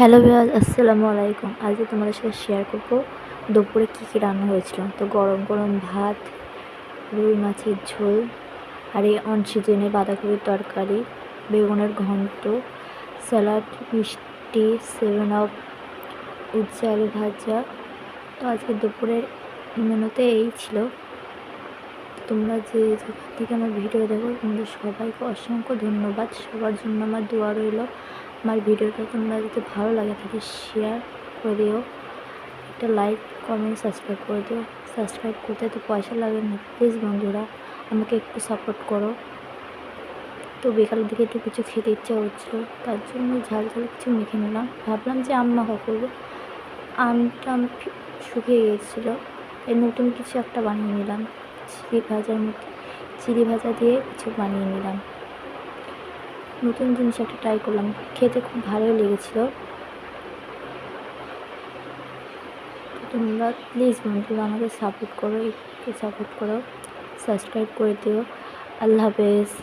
Hello ভাইয়া আসসালামু আলাইকুম। আজকে তোমাদের সাথে শেয়ার করব, দুপুরে কী কী রান্না হয়েছিল? তো গরম গরম ভাত, রুই মাছের ঝোল, আর এই অনসিজনে বাঁধাকপির তরকারি, বেগুনের ঘন্ট, স্যালাড, মিষ্টি সেভেন আপ উচ্ছে আলু ভাজা। তো আজকে দুপুরের মেনুতে এই ছিল। তোমরা যে যেখান থেকে আমার ভিডিও দেখো, তোমাদের সবাইকে অসংখ্য ধন্যবাদ। সবার জন্য আমার দোয়া রইল। আমার ভিডিওটা তোমরা যদি ভালো লাগে তাহলে শেয়ার করে দিও। একটা লাইক কমেন্ট সাবস্ক্রাইব করে দিও। সাবস্ক্রাইব করতে তো পয়সা লাগে না। প্লিজ বন্ধুরা, আমাকে একটু সাপোর্ট করো। তো বিকালের দিকে একটু কিছু খেতে ইচ্ছা হচ্ছিল তার জন্য ঝাল ঝাল কিছু মেখে নিলাম। ভাবলাম যে আম মাখা করব। আমটা আম শুকিয়ে গিয়েছিল। এই নতুন কিছু একটা বানিয়ে নিলাম। চিড়ি ভাজার মতো চিড়ি ভাজা দিয়ে কিছু বানিয়ে নিলাম। নতুন জিনিস একটা ট্রাই করলাম। খেতে খুব ভালোই লেগেছিলো। তোমরা প্লিজ বন্ধুরা আমাকে সাপোর্ট করো, একটু সাপোর্ট করো। সাবস্ক্রাইব করে দিও। আল্লাহ হাফেজ।